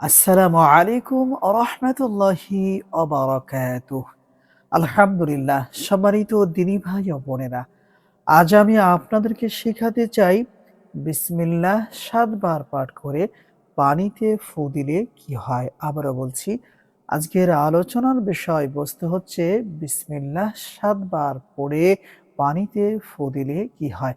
আসসালামু আলাইকুম রহমতুল্লাহি অবরাকাত আলহামদুলিল্লাহ, সম্মানিত দিনী ভাই ও বোনেরা, আজ আমি আপনাদেরকে শেখাতে চাই বিসমিল্লাহ সাতবার পাঠ করে পানিতে ফু দিলে কি হয়। আবারও বলছি, আজকের আলোচনার বিষয় বস্তু হচ্ছে বিসমিল্লাহ সাতবার পড়ে পানিতে ফু দিলে কি হয়।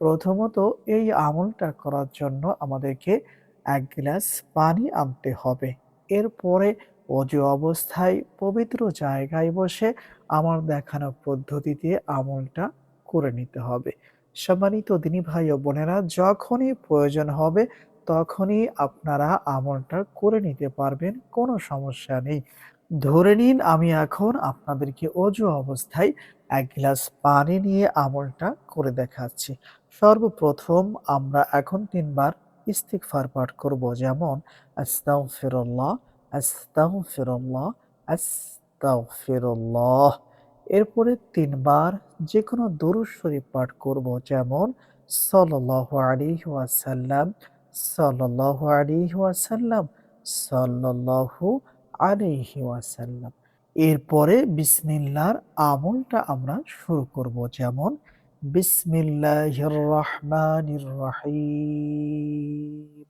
প্রথমত এই আমলটা করার জন্য আমাদেরকে এক গ্লাস পানি আনতে হবে। এরপরে অজু অবস্থায় পবিত্র জায়গায় বসে আমার দেখানো পদ্ধতিতে আমলটা করে নিতে হবে। সম্মানিত দিনী ভাই ও বোনেরা, যখনই প্রয়োজন হবে তখনই আপনারা আমলটা করে নিতে পারবেন, কোনো সমস্যা নেই। ধরে নিন আমি এখন আপনাদেরকে অজু অবস্থায় এক গ্লাস পানি নিয়ে আমলটা করে দেখাচ্ছি। সর্বপ্রথম আমরা এখন তিনবার ইস্তিগফার পাঠ করব, যেমন, আস্তাগফিরুল্লাহ আস্তাগফিরুল্লাহ আস্তাগফিরুল্লাহ। এরপরে তিনবার যে কোনো দরুদ শরীফ পাঠ করব, যেমন, সাল্লাল্লাহু আলাইহি ওয়াসাল্লাম, সাল্লাল্লাহু আলাইহি ওয়াসাল্লাম, সাল্লাল্লাহু আলাইহি ওয়াসাল্লাম। এরপরে বিসমিল্লাহর আমলটা আমরা শুরু করব, যেমন বিসমিল্লাহির রহমানির রহিম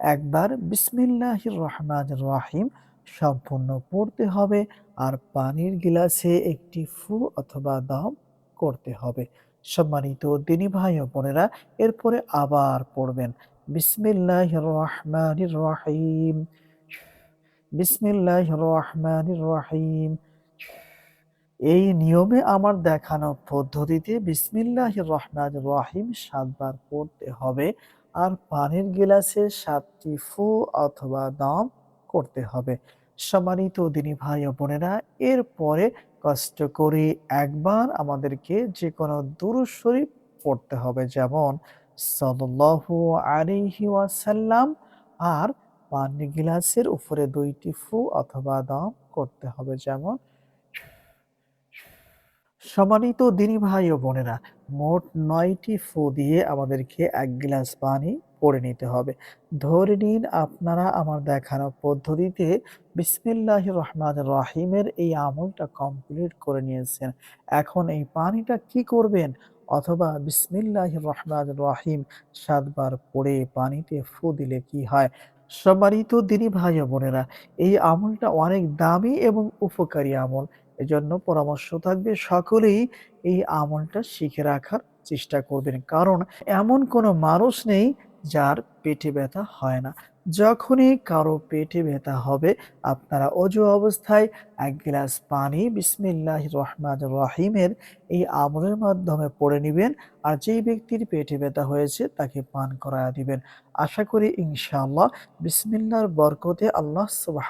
একবার বিসমিল্লাহির রহমানির রহিম সম্পূর্ণ পড়তে হবে আর পানির গিলাসে একটি ফু অথবা দম করতে হবে। সম্মানিত দিনী ভাই ও বোনেরা, এরপরে আবার পড়বেন বিসমিল্লাহির রহমানির রহিম বিসমিল্লাহির রহমানির রহিম। এই নিয়মে আমার দেখানো পদ্ধতিতে বিসমিল্লাহ রহমান রহিম সাতবার পড়তে হবে আর পানির গিলাসে সাতটি ফু অথবা দম করতে হবে। সম্মানিত দিনী ভাই ও বোনেরা, এরপরে কষ্ট করে একবার আমাদেরকে যে কোনো দুরুদ শরীফ পড়তে হবে, যেমন সাল্লাল্লাহু আলাইহি ওয়াসাল্লাম আর পানির গিলাসের উপরে দুইটি ফু অথবা দম করতে হবে যেমন সম্মানিত দিনী ভাই ও বোনেরা, মোট নয়টি ফু দিয়ে আমাদেরকে এক গ্লাস পানি পড়ে নিতে হবে। ধরে নিন আপনারা আমার দেখানো পদ্ধতিতে বিসমিল্লাহ রহমান রাহিমের এই আমলটা কমপ্লিট করে নিয়েছেন। এখন এই পানিটা কি করবেন? অথবা বিসমিল্লাহ রহমান রাহিম সাতবার পড়ে পানিতে ফু দিলে কি হয়? সম্মানিত দিনী ভাই বোনেরা। এই আমলটা অনেক দামি এবং উপকারী আমল। এজন্য পরামর্শ থাকবে সকলেই এই আমলটা শিখে রাখার চেষ্টা করবেন। কারণ এমন কোনো মানুষ নেই যার পেটে ব্যথা হয় না। যখনই কারও পেটে ব্যথা হবে, আপনারা অজু অবস্থায় এক গ্লাস পানি বিসমিল্লাহ রহমান রহিমের এই আমলের মাধ্যমে পড়ে নেবেন আর যেই ব্যক্তির পেটে ব্যথা হয়েছে তাকে পান করায়া দিবেন। আশা করি ইনশাআল্লাহ বিসমিল্লার বরকতে আল্লাহ সুবাহ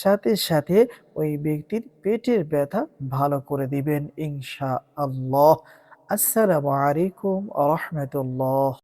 সাথে সাথে ওই ব্যক্তির পেটের ব্যথা ভালো করে দিবেন ইনশা আল্লাহ আসসালামু আলাইকুম রহমতুল্লাহ।